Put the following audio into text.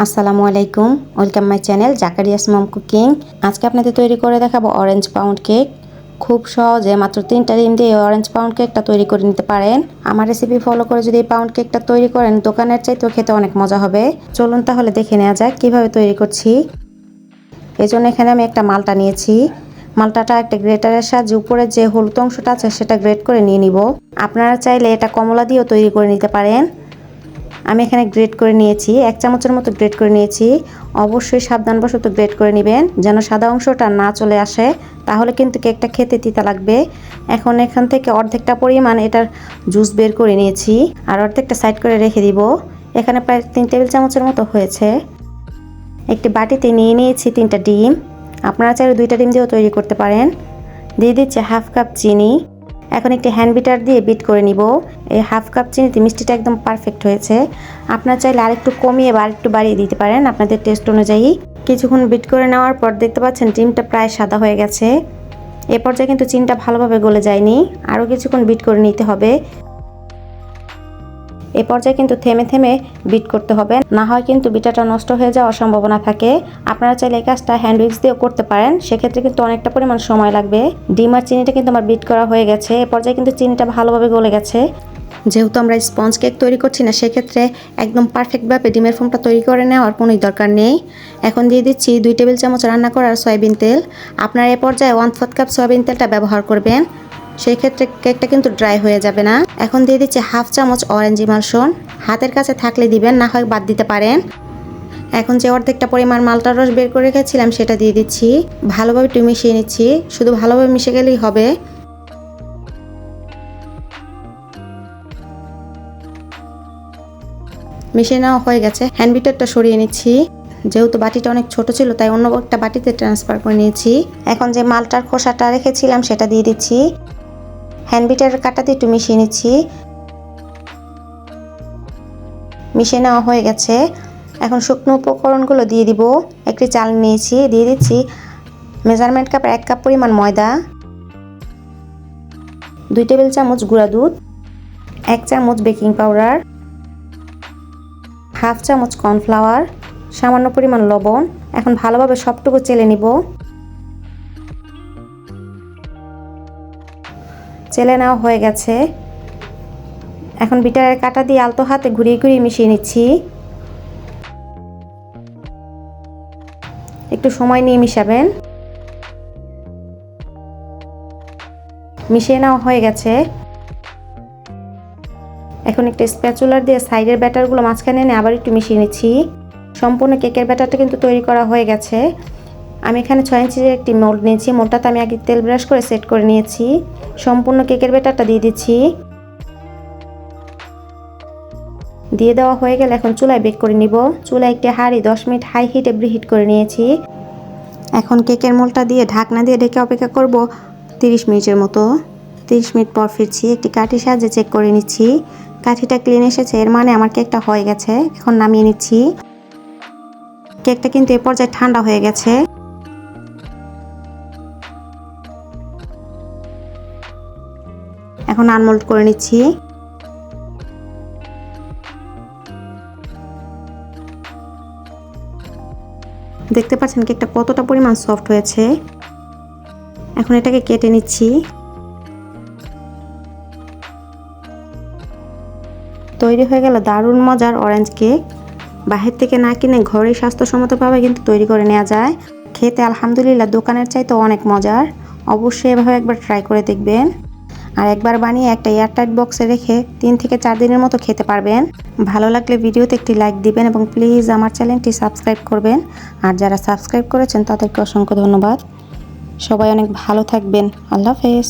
আসসালামু আলাইকুম welcome my channel Zakaria's mom cooking আজকে আপনাদের তৈরি করে দেখাবো অরেঞ্জ পাউন্ড কেক খুব সহজে মাত্র তিনটা ডিম দিয়ে অরেঞ্জ পাউন্ড কেকটা তৈরি করে নিতে পারেন। আমার রেসিপি ফলো করে যদি এই পাউন্ড কেকটা তৈরি করেন, দোকানের চাইতেও খেতে অনেক মজা হবে। চলুন তাহলে দেখে নেওয়া যাক কীভাবে তৈরি করছি। এই জন্য এখানে আমি একটা মালটা নিয়েছি। মালটাটা একটা গ্রেটারের সাহায্যে উপরে যে হলুদ অংশটা আছে, সেটা গ্রেট করে নিয়ে নিব। আপনারা চাইলে এটা কমলা দিয়েও তৈরি করে নিতে পারেন। আমি এখানে গ্রেট করে নিয়েছি, এক চামচের মতো গ্রেট করে নিয়েছি। অবশ্যই সাবধানবশত গ্রেট করে নেবেন, যেন সাদা অংশটা না চলে আসে, তাহলে কিন্তু কেকটা খেতে তিতা লাগবে। এখন এখান থেকে অর্ধেকটা পরিমাণ এটার জুস বের করে নিয়েছি, আর অর্ধেকটা সাইড করে রেখে দিব। এখানে প্রায় তিন টেবিল চামচের মতো হয়েছে। একটি বাটিতে নিয়ে নিয়েছি তিনটা ডিম। আপনারা চাইলে দুইটা ডিম দিয়েও তৈরি করতে পারেন। দিয়ে দিচ্ছি হাফ কাপ চিনি। এখন একটি হ্যান্ড বিটার দিয়ে বিট করে নিব। এই হাফ কাপ চিনিতে মিষ্টিটা একদম পারফেক্ট হয়েছে। আপনার চাইলে আরেকটু কমিয়ে বা আরেকটু বাড়িয়ে দিতে পারেন আপনাদের টেস্ট অনুযায়ী। কিছুক্ষণ বিট করে নেওয়ার পর দেখতে পাচ্ছেন ডিমটা প্রায় সাদা হয়ে গেছে। এ পর্যায়ে কিন্তু চিনিটা ভালোভাবে গলে যায়নি। আরও কিছুক্ষণ বিট করে নিতে হবে। এ পর্যায়ে কিন্তু থেমে থেমে বিট করতে হবে। না হয় কিন্তু বিটাটা নষ্ট হয়ে যাওয়ার সম্ভাবনা থাকে। আপনারা চাইলে এই কাজটা হ্যান্ড উইক্স দিয়েও করতে পারেন। সেক্ষেত্রে কিন্তু অনেকটা পরিমাণ সময় লাগবে। ডিম আর চিনিটা কিন্তু আমার বিট করা হয়ে গেছে। এ পর্যায়ে কিন্তু চিনিটা ভালোভাবে গলে গেছে। যেহেতু আমরা স্পঞ্জ কেক তৈরি করছি না, সেক্ষেত্রে একদম পারফেক্টভাবে ডিমের ফোমটা তৈরি করে নেওয়ার কোনোই দরকার নেই। এখন দিয়ে দিচ্ছি দুই টেবিল চামচ রান্না করার সয়াবিন তেল। আপনারা এ পর্যায়ে ওয়ান ফোর্থ কাপ সয়াবিন তেলটা ব্যবহার করবেন। সেই ক্ষেত্রে কেকটা কিন্তু ড্রাই হয়ে যাবে না। এখন দিয়ে দিচ্ছি হাফ চামচ অরেঞ্জ ইমালশন হাতের কাছে থাকলে দিবেন, না হয় বাদ দিতে পারেন। এখন যে অর্ধেকটা পরিমাণ মালটার রস বের করে রেখেছিলাম, সেটা দিয়ে দিচ্ছি। ভালোভাবে একটু মিশিয়ে নিচ্ছি। শুধু ভালোভাবে মিশে গেলেই হবে। মিশিয়ে নেওয়া হয়ে গেছে। হ্যান্ড বিটারটা সরিয়ে নিচ্ছি। যেহেতু বাটিটা অনেক ছোট ছিল, তাই অন্য একটা বাটিতে ট্রান্সফার করে নিয়েছি। এখন যে মালটার খোসাটা রেখেছিলাম, সেটা দিয়ে দিচ্ছি। হ্যান্ড বিটারের কাটাতে একটু মিশিয়ে নিচ্ছি। মিশিয়ে নেওয়া হয়ে গেছে। এখন শুকনো উপকরণগুলো দিয়ে দিব। একটি চাল নিয়েছি, দিয়ে দিচ্ছি মেজারমেন্ট কাপের এক কাপ পরিমাণ ময়দা, দুই টেবিল চামচ গুঁড়া দুধ, এক চামচ বেকিং পাউডার, হাফ চামচ কর্নফ্লাওয়ার, সামান্য পরিমাণ লবণ। এখন ভালোভাবে সবটুকু চেলে নিব। চেলে নেওয়া হয়ে গেছে। এখন বিটারের কাটা দিয়ে আলতো হাতে ঘুরিয়ে ঘুরিয়ে মিশিয়ে নিচ্ছি। একটু সময় নিয়ে মিশাবেন। মিশিয়ে নেওয়া হয়ে গেছে। এখন একটা স্প্যাচুলার দিয়ে সাইডের ব্যাটারগুলো মাঝখানে এনে আবার একটু মিশিয়ে নিচ্ছি। সম্পূর্ণ কেকের ব্যাটারটা কিন্তু তৈরি করা হয়ে গেছে। আমি এখানে ছয় ইঞ্চির একটি মোল্ড নিয়েছি। মোল্ডটাতে আমি আগে তেল ব্রাশ করে সেট করে নিয়েছি। সম্পূর্ণ কেকের ব্যাটারটা দিয়ে দিচ্ছি। দিয়ে দেওয়া হয়ে গেলে এখন চুলায় বেক করে নিব। চুলায় একটি হাঁড়ি দশ মিনিট হাই হিটে ব্রিহিট করে নিয়েছি। এখন কেকের মোলটা দিয়ে ঢাকনা দিয়ে ঢেকে অপেক্ষা করব তিরিশ মিনিটের মতো। তিরিশ মিনিট পর ফিরছি, একটি কাঠির সাহায্যে চেক করে নিচ্ছি। কাঠিটা ক্লিন এসেছে, এর মানে আমার কেকটা হয়ে গেছে। এখন নামিয়ে নিচ্ছি। কেকটা কিন্তু এ পর্যায়ে ঠান্ডা হয়ে গেছে। এখন আনমোল্ড করে নিচ্ছি। দেখতে পাচ্ছেন কেকটা কতটা পরিমাণ সফট হয়েছে। এখন এটাকে কেটে নিচ্ছি। তৈরি হয়ে গেল দারুণ মজার অরেঞ্জ কেক বাহির থেকে না কিনে ঘরে স্বাস্থ্যসম্মতভাবে কিন্তু তৈরি করে নেওয়া যায়। খেতে আলহামদুলিল্লাহ দোকানের চাইতে অনেক মজার। অবশ্যই এভাবে একবার ট্রাই করে দেখবেন। আর একবার বানিয়ে একটা এয়ারটাইট বক্সে রেখে তিন থেকে চার দিনের মতো খেতে পারবেন। ভালো লাগলে ভিডিওতে একটি লাইক দিবেন এবং প্লিজ আমার চ্যানেলটি সাবস্ক্রাইব করবেন। আর যারা সাবস্ক্রাইব করেছেন, তাদেরকে অসংখ্য ধন্যবাদ। সবাই অনেক ভালো থাকবেন। আল্লাহ হাফেজ।